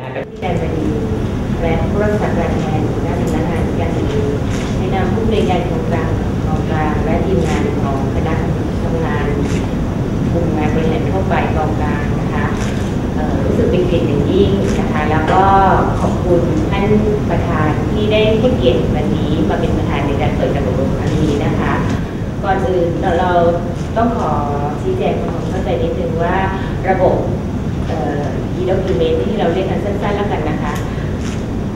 ที่แดนบดีและผู้รักษาการแทนหน้าสำนักงานการเงินในนามผู้บริการโครงการกองกลางและทีมงานของคณะทำงานกลุ่มงานบริหารทั่วไปกองกลางนะคะรู้สึกเป็นเกียรติอย่างยิ่งนะคะแล้วก็ขอบคุณท่านประธานที่ได้ให้เกียรติวันนี้มาเป็นประธานในการเปิดการอบรมครั้งนี้นะคะก่อนอื่นเราเราต้องขอชี้แจงความเข้าใจนิดนึงว่าระบบ เอ่อ e-document ที่เราเรียกกันสั้นๆแล้วกันนะคะ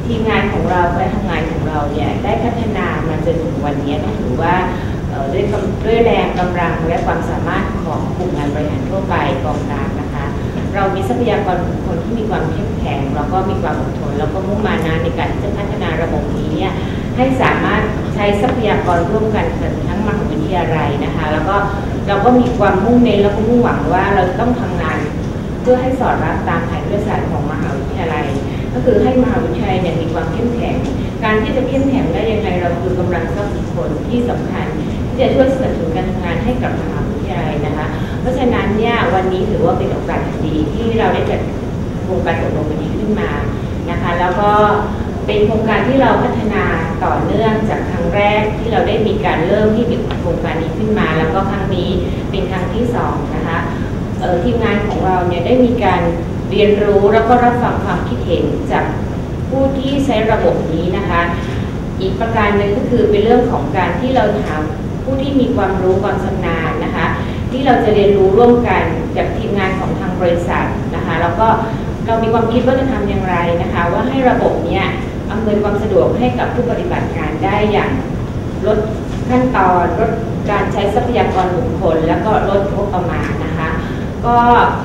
ทีมงานของเราและทำงานของเราเนี่ยได้พัฒนามาจนถึงวันนี้ต้องถือว่าด้วยด้วยแรงกำลังและความสามารถของกลุ่มงานบริหารทั่วไปกองกลางนะคะ เรามีทรัพยากรบุคคลที่มีความเข้มแข็งแล้วก็มีความอดทนแล้วก็มุ่งมานะในการที่จะพัฒนาระบบนี้เนี่ยให้สามารถใช้ทรัพยากรร่วมกันทั้งมหาวิทยาลัยนะคะ แล้วก็เราก็มีความมุ่งเน้นแล้วก็มุ่งหวังว่าเราจะต้องทำงาน เพื่อให้สอดรับตามแผนยุทธศาสตร์ของมหาวิทยาลัย ก็คือให้มหาวิทยาลัยเนี่ยมีความเข้มแข็ง การที่จะเข้มแข็งได้ยังไงเราคือกำลังทรัพย์บุคคลที่สำคัญ ที่จะช่วยสนับสนุนการทำงานให้กับมหาวิทยาลัยนะคะ เพราะฉะนั้นเนี่ยวันนี้ถือว่าเป็นโอกาสดีที่เราได้จัดโครงการอบรมวันนี้ขึ้นมานะคะ แล้วก็เป็นโครงการที่เราพัฒนาต่อเนื่องจากครั้งแรกที่เราได้มีการเริ่มที่มีโครงการนี้ขึ้นมา แล้วก็ครั้งนี้เป็นครั้งที่สองนะคะ ทีมงานของเราเนี่ยได้มีการเรียนรู้แล้วก็รับฟังความคิดเห็นจากผู้ที่ใช้ระบบนี้นะคะ อีกประการหนึ่งก็คือเป็นเรื่องของการที่เราถามผู้ที่มีความรู้ความชำนาญนะคะ ที่เราจะเรียนรู้ร่วมกันจากทีมงานของทางบริษัทนะคะแล้วก็เรามีความคิดว่าจะทำอย่างไรนะคะ ว่าให้ระบบเนี้ยอำนวยความสะดวกให้กับผู้ปฏิบัติงานได้อย่างลดขั้นตอนลดการใช้ทรัพยากรบุคคล แล้วก็ลดงบประมาณนะคะ ก็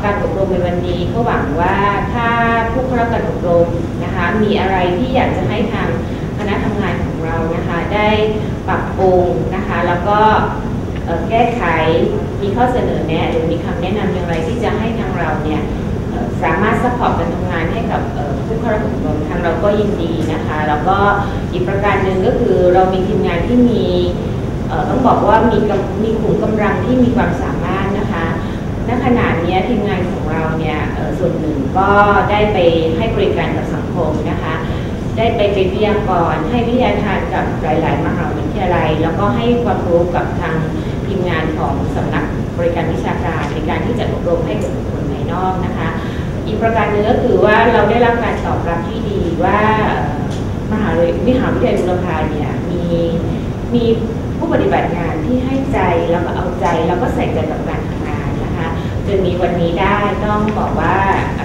การอบรมในวันนี้ก็หวังว่าถ้าผู้เข้ารับการอบรมนะคะมีอะไรที่อยากจะให้ทางคณะทำงานของเรานะคะได้ปรับปรุงนะคะแล้วก็แก้ไขมีข้อเสนอแนะหรือมีคำแนะนำอย่างไรที่จะให้ทางเราเนี่ยสามารถซัพพอร์ตการทำงานให้กับผู้เข้ารับการอบรมทางเราก็ยินดีนะคะแล้วก็อีกประการหนึ่งก็คือเรามีทีมงานที่มีต้องบอกว่ามีมีขุมกำลังที่มีความสามารถ ณขณะนี้ทีมงานของเราเนี่ยส่วนหนึ่งก็ได้ไปให้บริการกับสังคมนะคะ ได้ไปเป็นวิทยากรให้วิทยาทานกับหลาย ๆ มหาวิทยาลัย แล้วก็ให้ความรู้กับทางทีมงานของสำนักบริการวิชาการในการที่จะอบรมให้กับบุคคลภายนอกนะคะ อีกประการหนึ่งก็คือว่าเราได้รับการตอบรับที่ดีว่ามหาวิทยาลัยมหาวิทยาลัยบุรพาเนี่ยมีมีผู้ปฏิบัติงานที่ให้ใจแล้วก็เอาใจแล้วก็ใส่ใจกับการทำงาน จนมีวันนี้ได้ต้องบอกว่า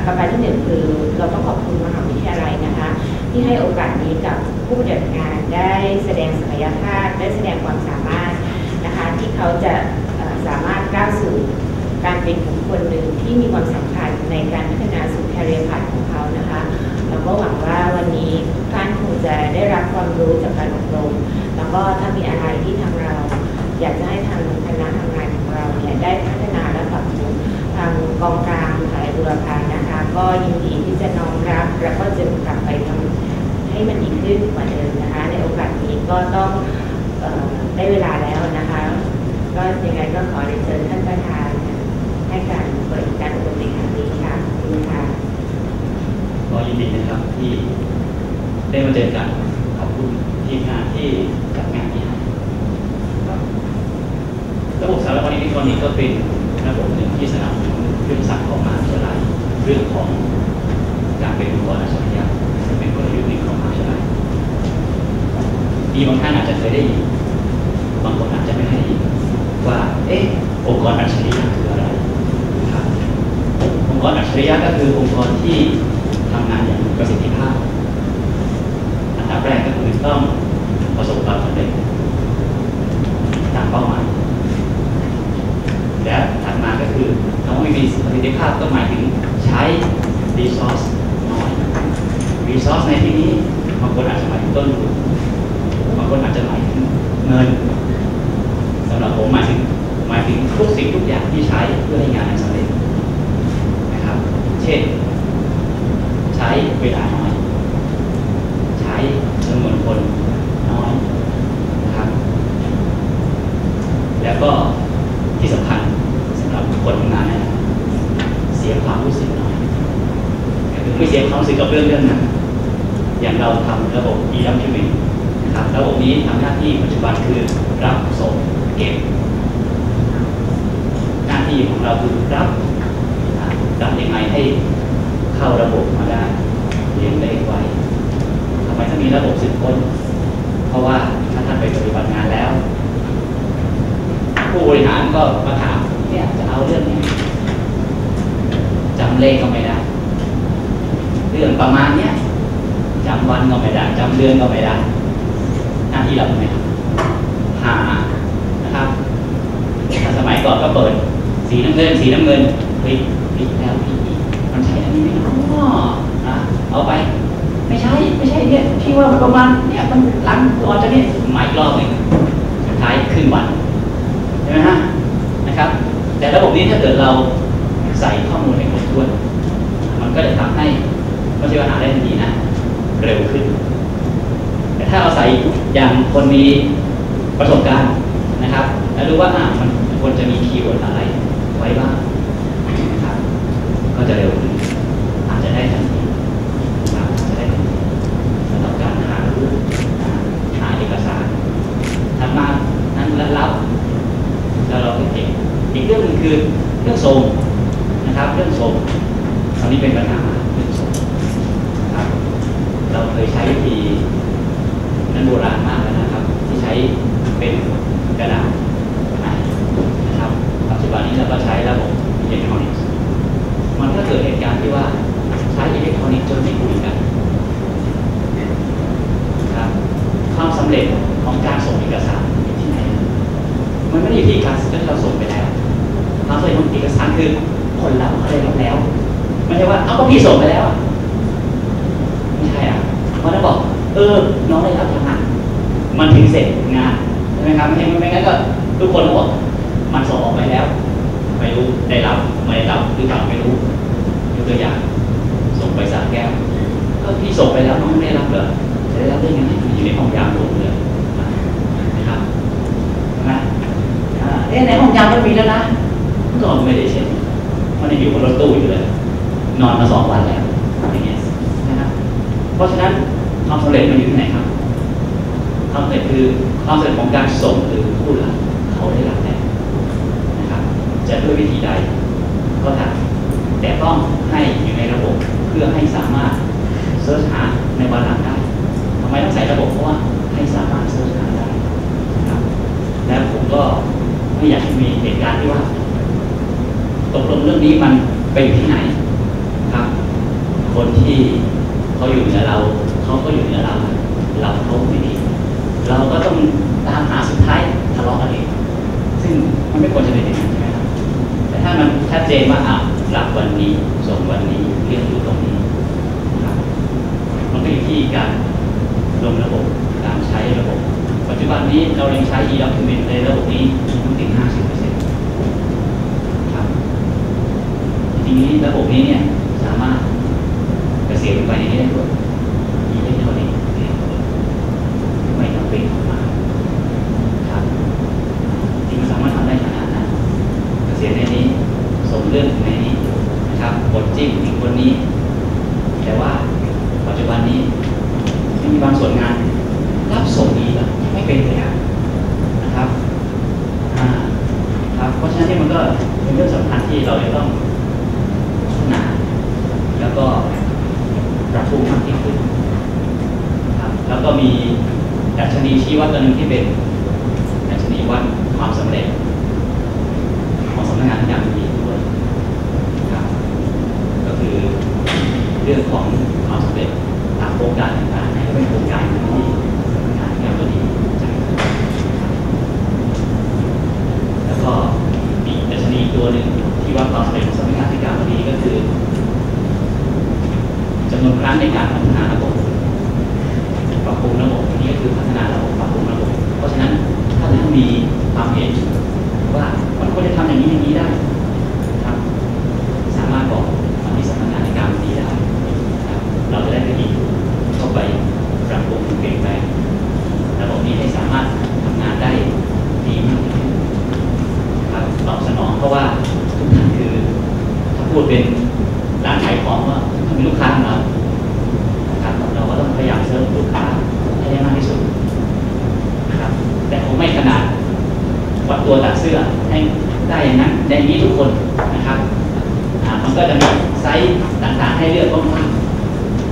ประการที่หนึ่งคือเราต้องขอบคุณมหาวิทยาลัยนะคะ ที่ให้โอกาสนี้กับผู้ปฏิบัติงานได้แสดงศักยภาพได้แสดงความสามารถนะคะที่เขาจะสามารถก้าวสู่การเป็นบุคคลหนึ่งที่มีความสำคัญในการพัฒนาสู่แคริเอร์พาของเขานะคะเราก็หวังว่าวันนี้กท่านคงจะได้รับความรู้จากการอบรม แล้วก็ถ้ามีอะไรที่ทางเรา อยากจะให้ทางคณะทำงานของเราเนี่ยได้พัฒนาและปรับปรุงทางกองกลางขายบุรพานะคะ ก็ยินดีที่จะน้อมรับแล้วก็จะกลับไปทำให้มันดีขึ้นกว่าเดิมนะคะ ในโอกาสนี้ก็ต้องออได้เวลาแล้วนะคะ ก็ยังไงก็ขอเรียนเชิญท่านประธานให้การเปิดการอบรมในครั้งนี้ค่ะคุณค่ะก็ยินดีนะครับที่ได้มาเจอกันขอบคุณทีมงานที่จัดงานนี้ครับ ระบบสารพัดนิติกรนี้ก็เป็นระบบหนึ่งที่สนับสนุนเรื่องสั่งของมหาวิทยาลัยเรื่องของการเป็นองค์กรอัจฉริยะเป็นกลยุทธ์หนึ่งของมหาวิทยาลัยมีบางท่านอาจจะเคยได้ยินบางคนอาจจะไม่เคยได้ยินว่าเอ๊ะองค์กรอัจฉริยะคืออะไรครับองค์กรอัจฉริยะก็คือองค์กรที่ทำงานอย่างมีประสิทธิภาพอันดับแรกก็คือต้องประสบความสำเร็จตามเป้าหมาย และถัดมาก็คือคำว่ามีประสิทธิภาพก็หมายถึงใช้ resource น้อย resource ในที่นี้บางคนอาจจะหมายถึงต้นทุนบางคนอาจจะหมายถึงเงินสำหรับผมหมายถึงหมายถึงทุกสิ่งทุกอย่างที่ใช้เพื่อให้งานสำเร็จนะครับ เช่น ใช้เวลาน้อย ใช้จำนวนคนน้อยนะครับ แล้วก็ที่สำคัญ คนทำงานนะเสียความรู้สึกน้อยก็คือไม่เสียความรู้สึกกับเรื่องเรื่องนั้น อย่างเราทำระบบ e-document นะครับระบบนี้ทำหน้าที่ปัจจุบันคือรับส่งเก็บ หน้าที่ของเราคือรับรับยังไงให้เข้าระบบมาได้เรียงเลขไวทำไมต้องมีระบบสืบค้น เพราะว่าถ้าท่านไปปฏิบัติงานแล้ว ผู้บริหารก็มาถามเนี่ยจะเอาเรื่องนี้จำเลขก็ไม่ได้ เรื่องประมาณเนี้ยจำวันก็ไม่ได้จำเดือนก็ไม่ได้ หน้าที่เราเป็นไงครับหานะครับถ้าสมัยก่อนก็เปิด สีน้ำเงินสีน้ำเงินเฮ้ยผิดแล้วผิดอีกมันใช่อันนี้ไหมอ๋อนะเอาไป ไม่ใช่ไม่ใช่เนี่ยพี่ว่ามันประมาณเนี่ยมันหลังก่อนจะเนี่ยหมายรอบหนึ่งสุดท้ายครึ่งวันใช่ไหมฮะนะครับ แต่ระบบนี้ถ้าเกิดเราใส่ข้อมูลให้ครบถ้วน มันก็จะทำให้ไม่ใช่ว่าหาได้ทันทีนะ เร็วขึ้น แต่ถ้าเราใส่อย่างคนมีประสบการณ์นะครับ แล้วรู้ว่าอ่ามันควรจะมีคีย์เวิร์ดอะไรไว้บ้างนะครับก็จะเร็วขึ้นอาจจะได้ทันทีนะครับอาจจะได้ทันทีสำหรับการหารูปหาเอกสารทำมานั้นแล้วรับแล้วเราเก็บอีกเรื่องหนึงคือ เรื่องทรงนะครับ เรื่องทรงตอนนี้เป็นปัญหาเรื่องทรงนะครับ เราเคยใช้วิธีนั้นโบราณมากแล้วนะครับ ที่ใช้เป็นกระดาษนะครับ ปัจจุบันนี้เราก็ใช้ระบบอิเล็กทรอนิกส์มันก็เกิดเหตุการณ์ที่ว่าใช้อิเล็กทรอนิกส์จนไม่คุยกันครับความสำเร็จของการส่งเอกสารอยู่ที่ไหนมันไม่ได้อยู่ที่การที่เราส่งไปแล้ว ความสำเร็จของเอกสารคือคนรับเขาได้รับแล้วไม่ใช่ว่าเอาก็พี่ส่งไปแล้วไม่ใช่อะเพราะถ้าบอก เออ น้องได้รับทำงานมันถึงเสร็จงานใช่ไหมครับไม่งั้นไม่งั้นก็ทุกคนบอกมันส่งออกไปแล้ว ไม่รู้ได้รับไม่ได้รับหรือเปล่าไม่รู้ยกตัวอย่าง ส่งไปสามแก้วก็พี่ส่งไปแล้วน้องไม่ได้รับเหรอจะได้รับได้ยังไงอยู่ในห้องยามรวมเลยนะครับใช่ไหมอ่าเอ๊ะในห้องยามมันมีแล้วนะ ก็ไม่ได้เช็คมันยังอยู่บนรถตู้อยู่เลย นอนมาสองวันแล้วอย่างเงี้ยนะครับเพราะฉะนั้นความสำเร็จมันอยู่ที่ไหนครับความสำเร็จคือความสำเร็จของการส่งคือผู้รับเขาได้รับแล้วนะครับ จะด้วยวิธีใดก็ตามแต่ต้องให้อยู่ในระบบเพื่อให้สามารถเสิร์ชหาในวันหลังได้ทำไมต้องใส่ระบบเพราะว่าให้สามารถเสิร์ชหาได้นะครับและผมก็ไม่อยากให้มีเหตุการณ์ที่ว่า ตกลงเรื่องนี้มันไปอยู่ที่ไหนครับ คนที่เขาอยู่เหนือเราเขาก็อยู่เหนือเรา เราเขาไม่ดี เราก็ต้องตามหาสุดท้ายทะเลาะกันเองซึ่งมันไม่ควรจะเป็นอย่างนั้นใช่ไหมครับแต่ถ้ามันชัดเจนว่าอะรับวันนี้ส่งวันนี้เรียนอยู่ตรงนี้ครับมันก็อยู่ที่การลงระบบการใช้ระบบ ปัจจุบันนี้เรายังใช้ e-document ในระบบนี้ถึง50ครับ ทีนี้ระบบนี้เนี่ยสามารถเกษียณลงไปในนี้ได้ด้วยอิเล็กทรอนิกส์ไม่ต้องเป็นออกมาครับจริงมันสามารถทำได้ขนาดนั้นเกษียณในนี้ส่งเรื่องในนี้นะครับกดจิ้มถึงคนนี้ แต่ว่าปัจจุบันนี้มีบางส่วนงาน รับส่งดีแล้วไม่เป็นเลยนะครับครับ เพราะฉะนั้นนี่มันก็เป็นเรื่องสำคัญที่เราจะต้อง ก็ปรับปรุงมากยิ่งขึ้นครับแล้วก็มีดัชนีชี้วัดตัวหนึ่งที่เป็นดัชนีวัดความสำเร็จ ของสำนักงานอย่างดีด้วยครับก็คือเรื่องของความสำเร็จตามโครงการต่างๆในเป็นโครงการที่สำนักงานอย่างดีจัดแล้วก็มีดัชนีตัวหนึ่งที่ว่าความสำเร็จของสำนักงานที่การบดีก็คือ นวนครั้งในการพัฒนาระบบปรับปรุงระบบอันนี้คือพัฒนาระบบปรับปรุงระบบ เพราะฉะนั้นถ้าท่านมีความเห็นว่ามันควรจะทำอย่างนี้อย่างนี้ได้ครับสามารถบอกมาที่สำนักงานในการดีได้ครับเราจะได้ไปอีเข้าไปปรับปรุงเปลี่ยนแปลงระบบนี้ให้สามารถทำงานได้ดีมากขึ้นครับตอบสนองเพราะว่าทุกท่านคือถ้าพูดเป็นร้านขายของว่าท่านเริมลูกค้าให้ได้มากที่สุดนะครับแต่ผมไม่ขนาดวัดตัวตัดเสื้อให้ได้อย่างนั้นในนี้ทุกคนนะครับมันก็จะมีไซส์ต่างๆให้เลือกกว้าง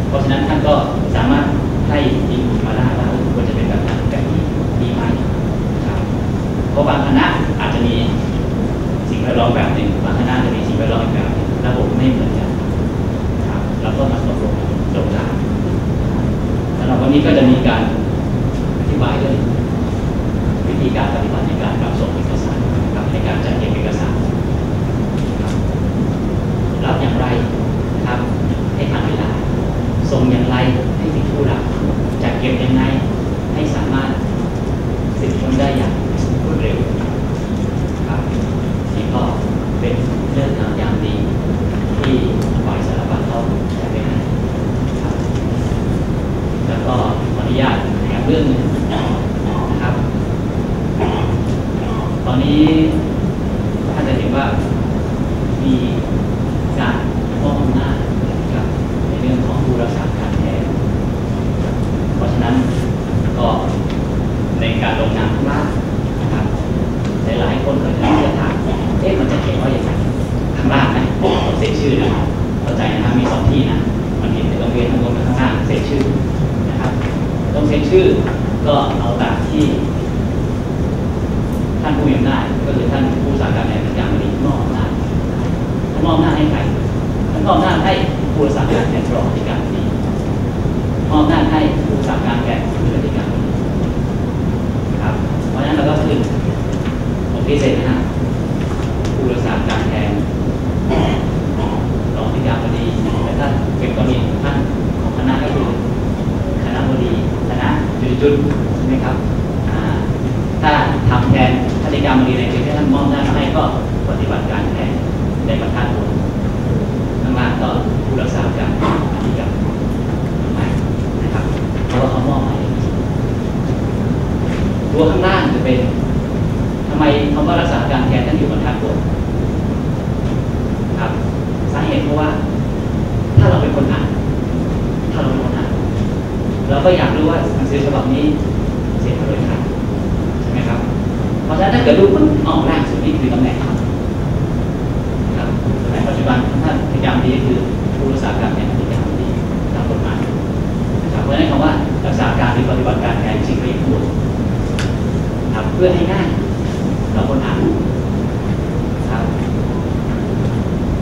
เพราะฉะนั้นท่านก็สามารถให้ทีมมาได้ว่าควรจะเป็นแบบนั้นแบบนี้ดีไหมครับเพราะบางคณะอาจจะมีสิ่งแวดล้อมแบบหนึ่งบางคณะจะมีสิ่งแวดล้อมอีกแบบระบบไม่เหมือนกันครับแล้วก็มาตกลงตรงกลาง สำหรับวันนี้ก็จะมีการอธิบายเรื่องวิธีการปฏิบัติในการรับส่งเอกสารนะครับในการจัดเก็บเอกสารนะครับรับอย่างไรนะครับ ให้ทันเวลา ส่งอย่างไรให้ถึงผู้รับจัดเก็บยังไงให้สามารถสืบค้นได้อย่างรวดเร็วครับนี่ก็เป็นเรื่องงามยามดีที่ฝ่ายสารพัดเขาจะไปให้ครับ แล้วก็ขออนุญาตแถมเรื่องหนึงนะครับ ตอนนี้ท่านจะเห็นว่ามีการมอบอำนาจนะครับในเรื่องของผู้รักษาการแทนเพราะฉะนั้นก็ในการลงนามข้างล่างนะครับหลายๆคนก็จะเลือกถามเอ๊ะมันจะเขียนว่าอย่างไรข้างล่างนะต้องเซ็นชื่อนะเข้าใจนะครับมีสองที่นะมันเห็นในโรงเรียนข้างบนกับข้างล่างเซ็นชื่อนะครับ ต้องเซ็นชื่อก็เอาตามที่ ท่านผู้มีอำนาจก็คือท่านผู้สาการแทนประจำบดีมอบอำนาจท่านมอบอำนาจให้ใครท่านมอบอำนาจให้ผู้รักษาการแทนรองที่การบดีมอบอำนาจให้ผู้รักษาการแทนผู้อธิการบดีครับเพราะฉะนั้นเราก็คือ ผมพิเศษนะฮะผู้รักษาการแทนรองที่การบดีและท่านเป็นกรณีของท่านของคณะก็คือ คณะบดีคณะจุดๆใช่ไหมครับอ่าถ้าทำแทนท่านในการบดีในที่ท่านมอบหน้าจให้ก็ปฏิบัติการแทนในประธานบทข้างล่างก็ผู้รักษาการอธิการไม่นะครับเพราะว่าเขามอบให้ตัวข้างล่างจะเป็นทำไมคำว่ารักษาการแทนท่านอยู่บนทัดบทครับ สาเหตุเพราะว่า ถ้าเราเป็นคนอ่านถ้าเราเป็นคนอ่าน เราก็อยากรู้ว่าหนังสือฉบับนี้เสียงโดยใครใช่ไหมครับ เพราะฉะนั้นถ้าเกิดดูปุ๊บออกล่างสุดนี่คือตำแหน่งครับครับตำแหน่งปัจจุบันท่านพยายามดีคือผู้รักษาการแทนอธิการบดีตามกฎหมายนะครับเพราะฉะนั้นคำว่ารักษาการหรือปฏิบัติการแทนจริงไม่พูดครับเพื่อให้ง่ายต่อคนอ่านครับ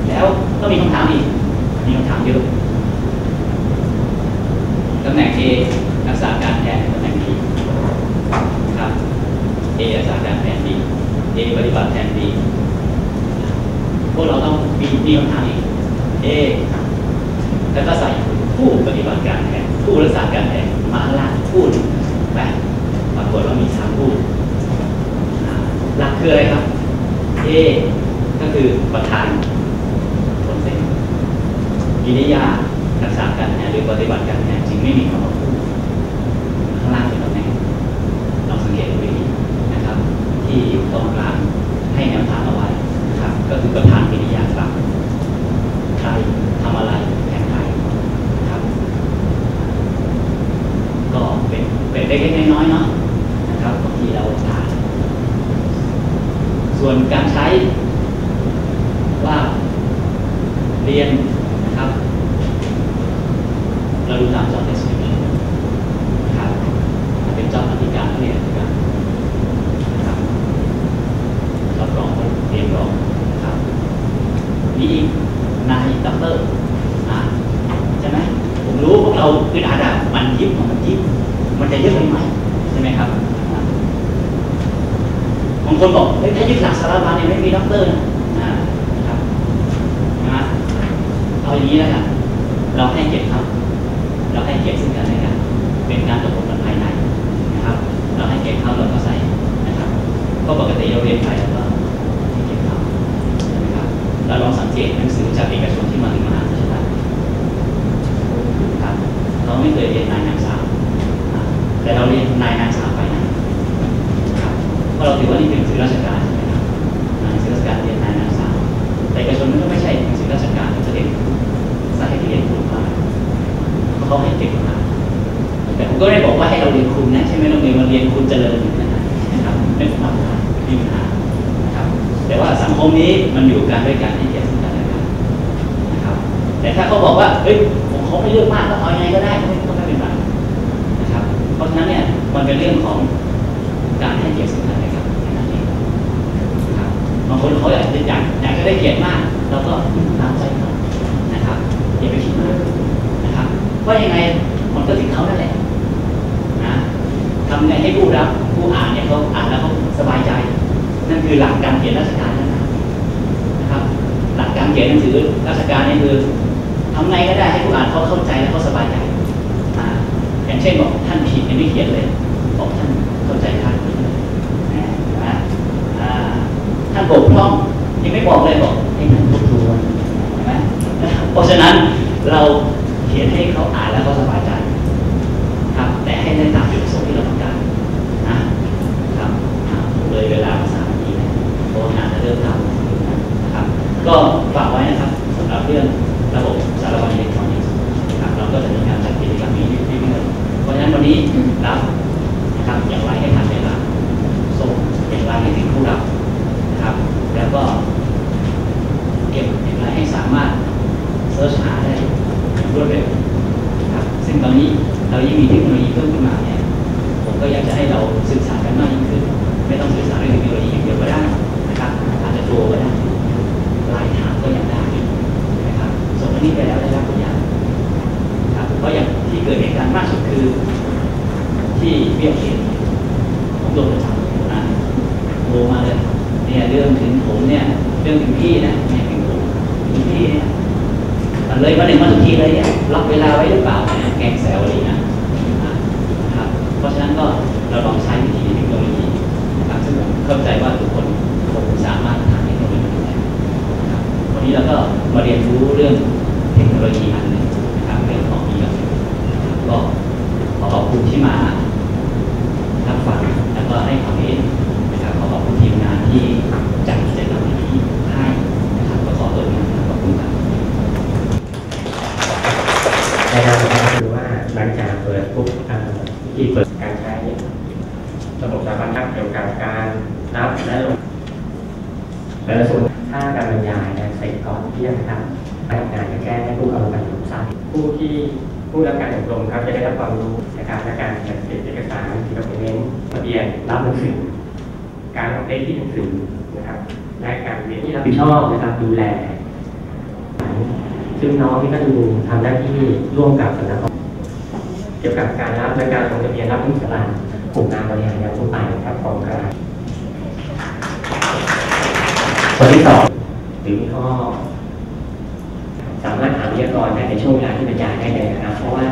แล้วก็มีคำถามอีกมีคำถามเยอะ ตำแหน่ง A รักษาการแทนตำแหน่ง B ครับ A รักษาการแทน B A ปฏิบัติแทน B พวกเราต้องมีมีคำถามอีก A แล้วก็ใส่ผู้ปฏิบัติการแทนผู้รักษาการแทนมาลางผู้หนึ่งไปปรากฏว่ามีสามผู้หลักคืออะไรครับ A ก็คือประธานคนเซ็นกิริยารักษาการแทนหรือปฏิบัติการแทน ไม่มีคำว่าผู้ข้างล่างเป็นตำแหน่งลองสังเกตดูดีนะครับ ที่อยู่ตรงกลางให้แนวทางเอาไว้นะครับก็คือประธานกิริยาครับใครทำอะไรแทนใครครับ ก็เป็นเป็นเล็กๆน้อยๆเนาะนะครับบางทีเราทานส่วนการใช้ว่าเรียน รับเราดูตาม job description นะครับถ้าเป็น job อธิการก็เรียนอธิการนะครับ job รองเรียนรองนะครับมีอีกนายด็อกเตอร์อ่าใช่ไหมผมรู้พวกเราคืออาดามันยิบมันยิบมันจะเยอะไปไหมใช่ไหมครับบางคนบอกเฮ้ยถ้ายึดหลักสารบัญเนี่ยไม่มีด็อกเตอร์นะอ่าครับนะเอาอย่างนี้แล้วกันเราให้เกียรติครับ เราให้เกียรติซึ่งกันและกันเป็นการตกลงกันภายในนะครับ เราให้เกียรติเขาเราก็ใส่นะครับก็ปกติเราเรียนไปแล้วก็ให้เกียรติเขาใช่ไหมครับเราลองสังเกตหนังสือจากเอกชนที่มาถึงมหาวิทยาลัยครับเขาไม่เคยเรียนนายนางสาวแต่เราเรียนนายนางสาวไปนะครับเพราะเราถือว่านี่เป็นหนังสือราชการใช่ไหมครับหนังสือราชการเรียนนายนางสาวแต่เอกชนมันก็ไม่ใช่หนังสือราชการเขาจะเรียนสาเหตุที่เรียนคุณมาพรา เขาให้เก็บมาแต่ผมก็ได้บอกว่าให้เราเรียนคุณนะใช่ไหมโรงเรียนมาเรียนคุณเจริญนะครับไม่ความหมายมีปัญหาครับ แต่ว่าสังคมนี้มันอยู่กันด้วยการให้เกียรติซึ่งกันและกันนะครับ แต่ถ้าเขาบอกว่าเฮ้ยผมเขาไม่เลือกมากก็เอาไงก็ได้ก็ไม่ก็ไม่เป็นไรนะครับ เพราะฉะนั้นเนี่ยมันเป็นเรื่องของการให้เกียรติซึ่งกันและกันแค่นั้นเองนะครับบางคนเขาอยากจะอยากอยากจะได้เกียรติมากเราก็ตามใจเขานะครับอย่าไปคิดมากนะค ราะยังไงมันก็ถึงเขานั่นแหละนะทำไงให้ผู้รับผู้อ่านเนี่ยเขาอ่านแล้วเขาสบายใจ นั่นคือหลักการเขียนราชการนั่นนะนะครับ หลักการเขียนหนังสือราชการนี่คือทำไงก็ได้ให้ผู้อ่านเขาเข้าใจและเขาสบายใจอ่าอย่างเช่นบอกท่านผิดยังไม่เขียนเลยบอกท่านเข้าใจท่านนะท่านบกพร่องยังไม่บอกเลยบอกให้ท่านทบทวนเห็นไหมเพราะฉะนั้นเรา เขียนให้เขาอ่านแล้วเขาสบายใจครับ แต่ให้ได้ตามจุดประสงค์ที่เรา ส่ ที่มารับฟังแล้วก็ให้ความเห็นนะครับขอขอบคุณทีมงานที่จัดกิจกรรมนี้ให้นะครับก็ขอตัวนี้นะขอบคุณครับในการทำคือว่าหลังจากเปิดปุ๊บที่เปิดการใช้ระบบสถาบันครับเกี่ยวกับการรับและลงและส่วนถ้าการบรรยายเนี่ยเสร็จก่อนเที่ยงครับพนักงานจะแจ้งให้ผู้เอาการอบรมทราบผู้ที่ผู้รับการอบรมครับจะได้รับความรู้ นะครับและการจัดเก็บเอกสารที่เราเน้นทะเบียนรับหนังสือการออกเลขที่หนังสือนะครับ และการเรียนที่รับผิดชอบนะครับดูแล ซึ่งน้องนี่ก็ดูทำหน้าที่ร่วมกับสำนักงาเกี่ยวกับการรับและการลงทะเบียนรับผู้สลากกลุ่มงานบริหารงานทั่วไปครับของกลางคนที่สองหรือมีข้อสามารถถามวิทยากรได้ในช่วงเวลาที่บรรยายได้เลยนะครับ เพราะว่า